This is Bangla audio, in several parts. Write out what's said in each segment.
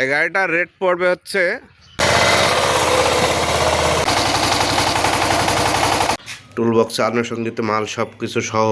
এই গাড়িটার রেট পড়বে হচ্ছে টুলবক্স আনুষঙ্গিত মাল সব কিছু সহ।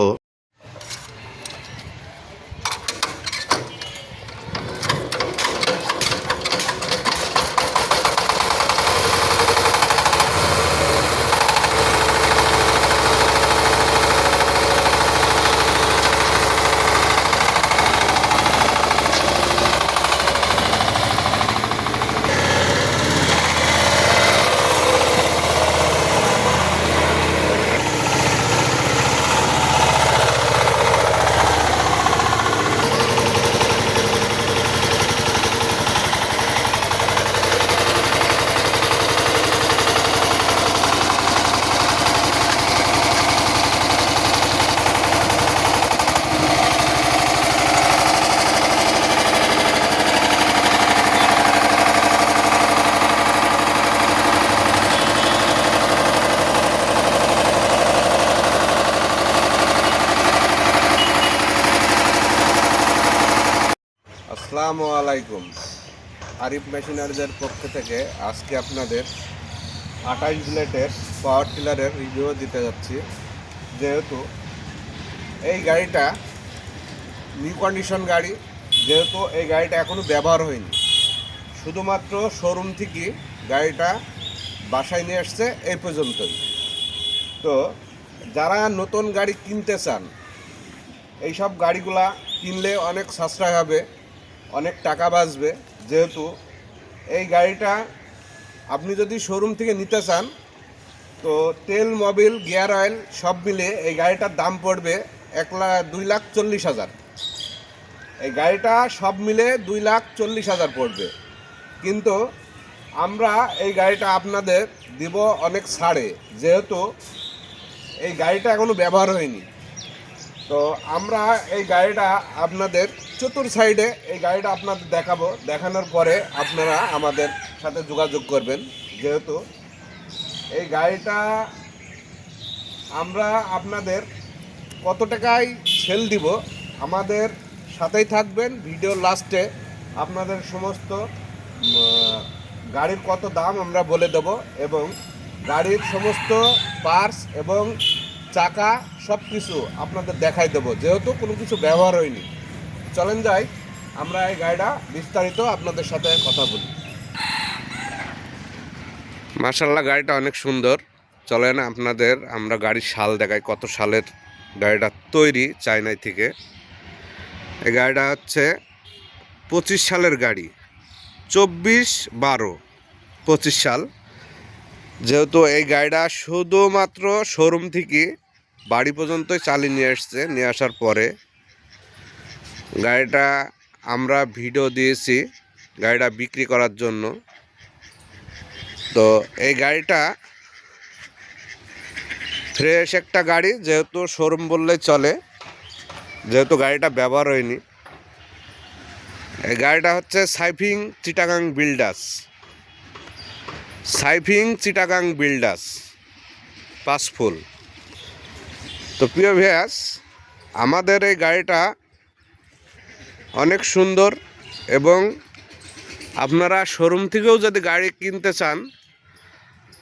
আসসালামু আলাইকুম। আরিফ মেশিনারিজের পক্ষ থেকে আজকে আপনাদের আঠাশ ব্লেটের পাওয়ার টিলারের রিভিউ দিতে যাচ্ছি। যেহেতু এই গাড়িটা নিউ কন্ডিশন গাড়ি, যেহেতু এই গাড়িটা এখনও ব্যবহার হয়নি। শুধুমাত্র শোরুম থেকে গাড়িটা বাসায় নিয়ে আসছে এই পর্যন্তই। তো যারা নতুন গাড়ি কিনতে চান, এইসব গাড়িগুলা কিনলে অনেক সাশ্রয় হবে। অনেক টাকা বাঁচবে, যেহেতু এই গাড়িটা আপনি যদি শোরুম থেকে নিতে চান, তো তেল মোবিল গিয়ার অয়েল সব মিলে এই গাড়িটার দাম পড়বে এক লাখ দুই লাখ চল্লিশ হাজার। এই গাড়িটা সব মিলে দুই লাখ চল্লিশ হাজার পড়বে। কিন্তু আমরা এই গাড়িটা আপনাদের দিব অনেক ছাড়ে, যেহেতু এই গাড়িটা এখনও ব্যবহার হয়নি। তো আমরা এই গাড়িটা আপনাদের চতুর সাইডে এই গাড়িটা আপনাদের দেখাবো। দেখানোর পরে আপনারা আমাদের সাথে যোগাযোগ করবেন, যেহেতু এই গাড়িটা আমরা আপনাদের কত টাকায় সেল দিব আমাদের সাথেই থাকবেন। ভিডিও লাস্টে আপনাদের সমস্ত গাড়ির কত দাম আমরা বলে দেব এবং গাড়ির সমস্ত পার্টস এবং চাকা সব কিছু আপনাদের দেখাই দেবো। যেহেতু কোনো কিছু ব্যবহার হয়নি। চলেন যাই, আমরা এই গাড়িটা বিস্তারিত আপনাদের সাথে কথা বলি। মার্শাল্লাহ গাড়িটা অনেক সুন্দর। চলেন আপনাদের, আমরা গাড়ির সাল দেখাই, কত সালের গাড়িটা তৈরি চায়নায় থেকে। এই গাড়িটা হচ্ছে পঁচিশ সালের গাড়ি। চব্বিশ বারো, পঁচিশ সাল। যেহেতু এই গাড়িটা শুধুমাত্র শোরুম থেকে বাড়ি পর্যন্তই চালিয়ে নিয়ে আসছে, নিয়ে আসার পরে গাড়িটা আমরা ভিডিও দিয়েছি, গাড়িটা বিক্রি করার জন্য। তো এই গাড়িটা ফ্রেশ একটা গাড়ি, যেহেতু শোরুম বললেই চলে, যেহেতু গাড়িটা ব্যবহার হয়নি। এই গাড়িটা হচ্ছে সাইফিং চিটাগাং বিল্ডার্স সাইফিং চিটাগাং বিল্ডার্স পাসফুল তো প্রিয় ভ্যাস আমাদের এই গাড়িটা অনেক সুন্দর এবং আপনারা শোরুম থেকেও যদি গাড়ি কিনতে চান,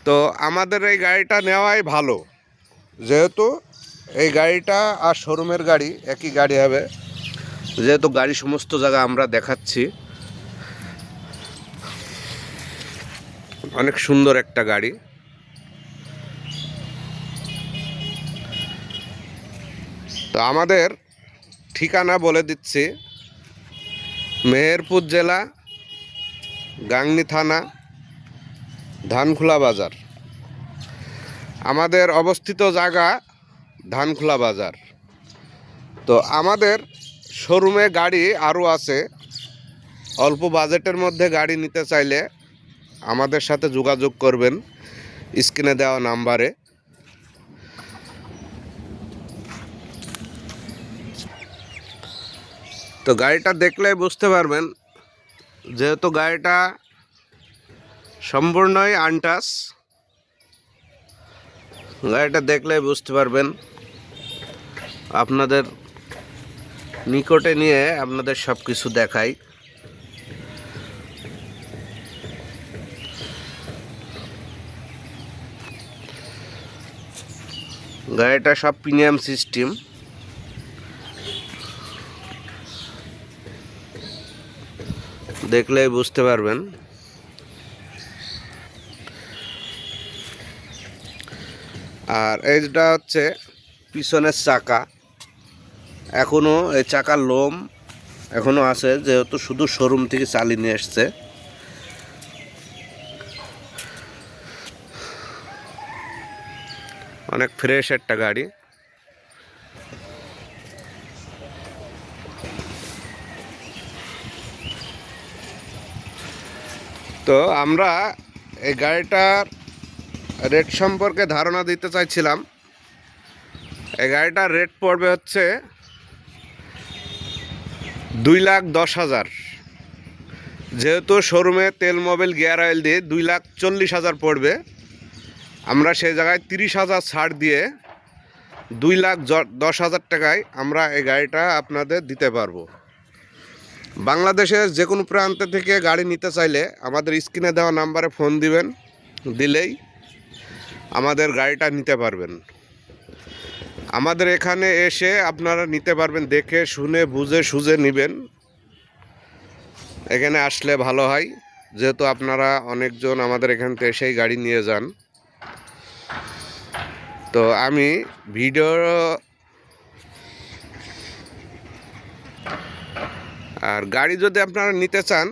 তো আমাদের এই গাড়িটা নেওয়াই ভালো। যেহেতু এই গাড়িটা আর শোরুমের গাড়ি, একই গাড়ি হবে। যেহেতু গাড়ি সমস্ত জায়গা আমরা দেখাচ্ছি, অনেক সুন্দর একটা গাড়ি। তো আমাদের ঠিকানা বলে দিচ্ছি। মেহেরপুর জেলা, গাংনি থানা, ধানখোলা বাজার। আমাদের অবস্থিত জায়গা ধানখোলা বাজার। তো আমাদের শোরুমে গাড়ি আরও আছে। অল্প বাজেটের মধ্যে গাড়ি নিতে চাইলে আমাদের সাথে যোগাযোগ করবেন। স্ক্রিনে দেওয়া নাম্বারে। তো গাড়িটা দেখলে বুঝতে পারবেন, যেহেতু গাড়িটা সম্পূর্ণই আনটাস, গাড়িটা দেখলে বুঝতে পারবেন। আপনাদের নিকটে নিয়ে আপনাদের সব কিছু দেখাই। গাড়িটা সব প্রিমিয়াম সিস্টেম দেখলেই বুঝতে পারবেন। আর এইটা হচ্ছে, পিছনের চাকা। এখনও এই চাকার লোম এখনও আছে, যেহেতু শুধু শোরুম থেকে চালিয়ে নিয়ে এসছে। অনেক ফ্রেশ একটা গাড়ি। তো আমরা এই গাড়িটার রেট সম্পর্কে ধারণা দিতে চাইছিলাম। এই গাড়িটার রেট পড়বে হচ্ছে দুই লাখ দশ হাজার। যেহেতু শোরুমে তেল মোবিল গিয়ার অয়েল দিয়ে দুই লাখ চল্লিশ হাজার পড়বে, আমরা সেই জায়গায় তিরিশ হাজার ছাড় দিয়ে দুই লাখ দশ হাজার টাকায় আমরা এই গাড়িটা আপনাদের দিতে পারব। বাংলাদেশের যে কোনো প্রান্ত থেকে গাড়ি নিতে চাইলে আমাদের স্ক্রিনে দেওয়া নাম্বারে ফোন দিবেন, দিলেই আমাদের গাড়িটা নিতে পারবেন। আমাদের এখানে এসে আপনারা নিতে পারবেন, দেখে, শুনে, বুঝে, সুঝে নেবেন। এখানে আসলে ভালো হয়, যেহেতু আপনারা অনেকজন আমাদের এখান থেকে এসেই গাড়ি নিয়ে যান। তো আমি ভিডিও আর গাড়ি যদি আপনারা নিতে চান,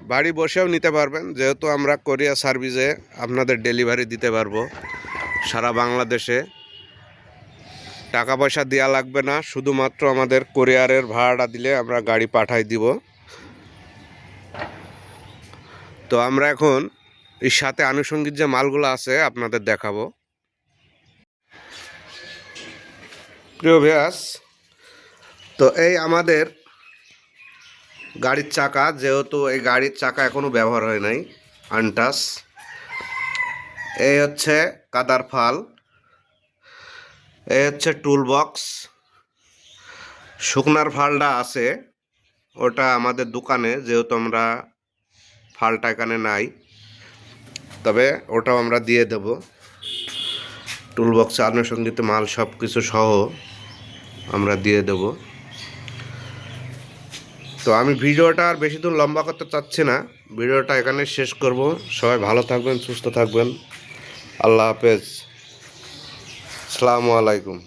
বাড়ি বসেও নিতে পারবেন। যেহেতু আমরা কোরিয়া সার্ভিসে আপনাদের ডেলিভারি দিতে পারব সারা বাংলাদেশে। টাকা পয়সা দেওয়া লাগবে না, শুধুমাত্র আমাদের কোরিয়ারের ভাড়াটা দিলে আমরা গাড়ি পাঠাই দিব। তো আমরা এখন এর সাথে আনুষঙ্গিক যে মালগুলো আছে আপনাদের দেখাবো। প্রিয় ভ্যাস তো এই আমাদের গাড়ির চাকা, যেহেতু এই গাড়ির চাকা এখনও ব্যবহার হয় নাই, আনটাস। এই হচ্ছে কাদার ফাল। এই হচ্ছে টুল বক্স শুকনার ফালটা আছে, ওটা আমাদের দোকানে, যেহেতু আমরা ফালটা এখানে নাই। তবে ওটাও আমরা দিয়ে দেব। টুল বক্সে আনুষঙ্গিক মাল সব কিছু সহ আমরা দিয়ে দেব। তো আমি ভিডিওটা আর বেশি দূর লম্বা করতে চাচ্ছি না। ভিডিওটা এখানে শেষ করব। সবাই ভালো থাকবেন, সুস্থ থাকবেন। আল্লাহ হাফেজ। আসসালামু আলাইকুম।